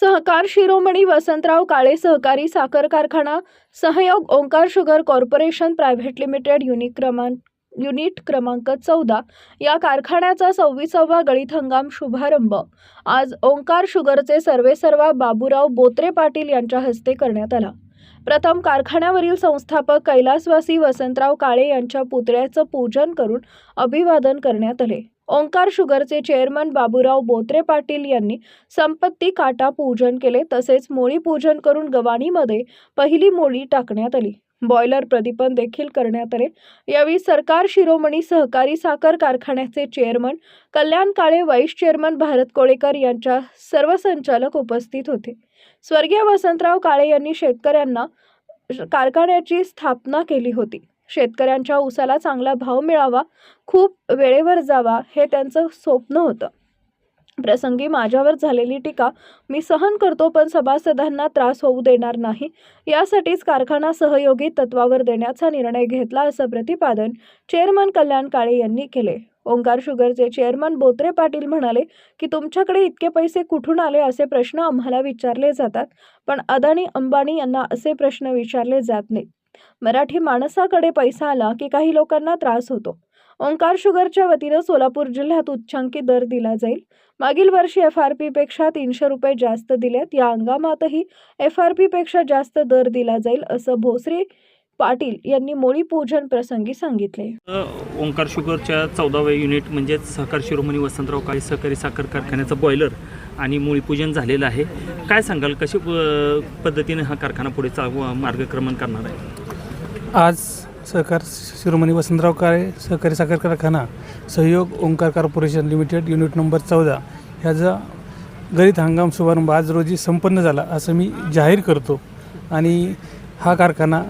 सहकार शिरोमणी वसंतराव काळे सहकारी साखर कारखाना सहयोग Omkar sugar corporation private limited unit क्रमांक युनिट क्रमांक चौदा या कारखान्याचा सव्वीसावा गळीत हंगाम शुभारंभ. आज ओंकार शुगरचे सर्वेसर्वा बाबूराव बोत्रे पाटील यांच्या हस्ते करण्यात आला. प्रथम कारखान्यावरील संस्थापक कैलासवासी वसंतराव काळे यांच्या पुतळ्याचं पूजन करून अभिवादन करण्यात आले. ओंकार शुगरचे चेअरमन बाबूराव बोत्रे पाटील यांनी संपत्ती काटा पूजन केले तसेच मोळी पूजन करून गवाणीमध्ये पहिली मोळी टाकण्यात आली. बॉयलर प्रदीपन देखील करण्यात आले. यावेळी सरकार शिरोमणी सहकारी साखर कारखान्याचे chairman Kalyan Kale vice chairman Bharat Kolekar यांच्या सर्व संचालक उपस्थित होते. स्वर्गीय वसंतराव काळे यांनी शेतकऱ्यांना कारखान्याची स्थापना केली होती. शेतकऱ्यांच्या ऊसाला चांगला भाव मिळावा खूप वेळेवर जावा हे त्यांचं स्वप्न होतं. प्रसंगी माझ्यावर झालेली टीका मी सहन करतो पण सभासदांना त्रास होऊ देणार नाही. यासाठीच कारखाना सहयोगी तत्वावर देण्याचा निर्णय घेतला असं प्रतिपादन चेअरमन कल्याण काळे यांनी केले. ओंकार शुगरचे चेअरमन बोत्रे पाटील म्हणाले की तुमच्याकडे इतके पैसे कुठून आले असे प्रश्न आम्हाला विचारले जातात पण अदानी अंबानी यांना असे प्रश्न विचारले जात नाहीत. मराठी माणसाकडे पैसा आला की काही लोकांना त्रास होतो. ओंकार शुगरच्या वतीनं सोलापूर जिल्ह्यात उच्चांकी दर दिला जाईल. मागील वर्षी एफ आर पीपेक्षा तीनशे रुपये जास्त दिलेत. या हंगामातही एफ आर पीपेक्षा जास्त दर दिला जाईल असं भोसरे पाटील यांनी मोळी पूजन प्रसंगी सांगितले. ओंकार शुगरच्या चौदाव्या युनिट म्हणजेच सहकार शिरोमणी वसंतराव काळे सहकारी साखर कारखान्याचं बॉयलर आणि मूळीपूजन झालेलं आहे. काय सांगाल कशी पद्धतीने हा कारखाना पुढे चा मार्गक्रमण करणार आहे? आज सहकार शिरोमणी वसंतराव काळे सहकारी साखर कारखाना सहयोग Omkar corporation limited unit number चौदा ह्याचा गरीत हंगाम शुभारंभ आज रोजी संपन्न झाला असं मी जाहीर करतो. आणि हा कारखाना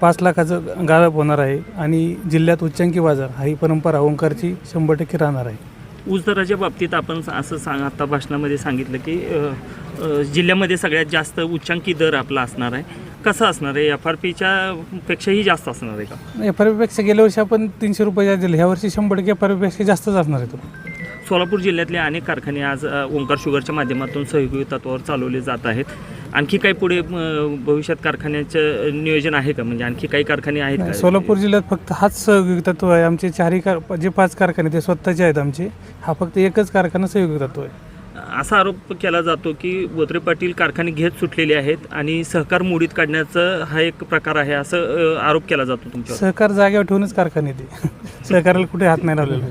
पाच लाखाचं गाळप होणार आहे आणि जिल्ह्यात उच्चांकी बाजार हा ही परंपरा ओंकारची शंभर टक्के राहणार आहे. ऊस दराच्या बाबतीत आपण असं सांग आता भाषणामध्ये सांगितलं की जिल्ह्यामध्ये सगळ्यात जास्त उच्चांकी दर आपला असणार आहे. कसा असणार आहे? एफ आर पीच्या पेक्षाही जास्त असणार आहे का? एफ आर पीपेक्षा गेल्या वर्षी आपण तीनशे रुपये दिले. ह्या वर्षी शंभर टक्के एफ आर पीपेक्षा जास्तच असणार आहे तो. सोलापूर जिल्ह्यातले अनेक कारखाने आज ओंकार शुगरच्या माध्यमातून सहयोगी तत्वावर चालवले जात आहेत. आणखी काही पुढे अ, भविष्यात कारखान्याचं नियोजन आहे का? म्हणजे आणखी काही कारखाने आहेत नाही, का? सोलापूर जिल्ह्यात फक्त हाच सहयोगी तत्व आहे. आमचे चारही कार जे पाच कारखाने ते स्वतःचे आहेत आमचे. हा फक्त एकच कारखाना सहयोगी तत्व आहे. असा आरोप केला जातो की बोत्रे पाटील कारखाने घेत सुटलेले आहेत आणि सहकार मोडीत काढण्याचा हा एक प्रकार आहे असं अ, आरोप केला जातो तुमच्यावर. सहकार जागेवर ठेवूनच कारखाने ते. सहकाराला कुठे हात नाही लावलेला.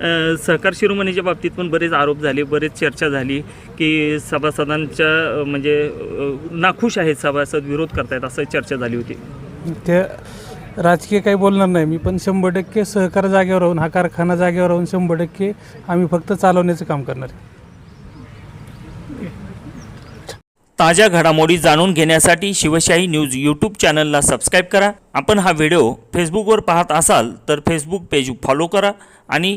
सहकार शिरोमणीच्या बाबतीत पण बरेच आरोप झाले बरेच चर्चा झाली की सभासदांच्या म्हणजे नाखुश आहेत सभासद विरोध करतायत असं चर्चा झाली होती. ते राजकीय काही बोलणार नाही. मी पण शंभर टक्के सहकार जागेवर राहून हा कारखाना जागेवर राहून शंभर टक्के आम्ही फक्त चालवण्याचं काम करणार आहे. ताज्या घडामोडी जाणून घेण्यासाठी शिवशाही न्यूज यूट्यूब चॅनलला सबस्क्राईब करा. आपण हा व्हिडिओ फेसबुकवर पाहत असाल तर फेसबुक पेज फॉलो करा आणि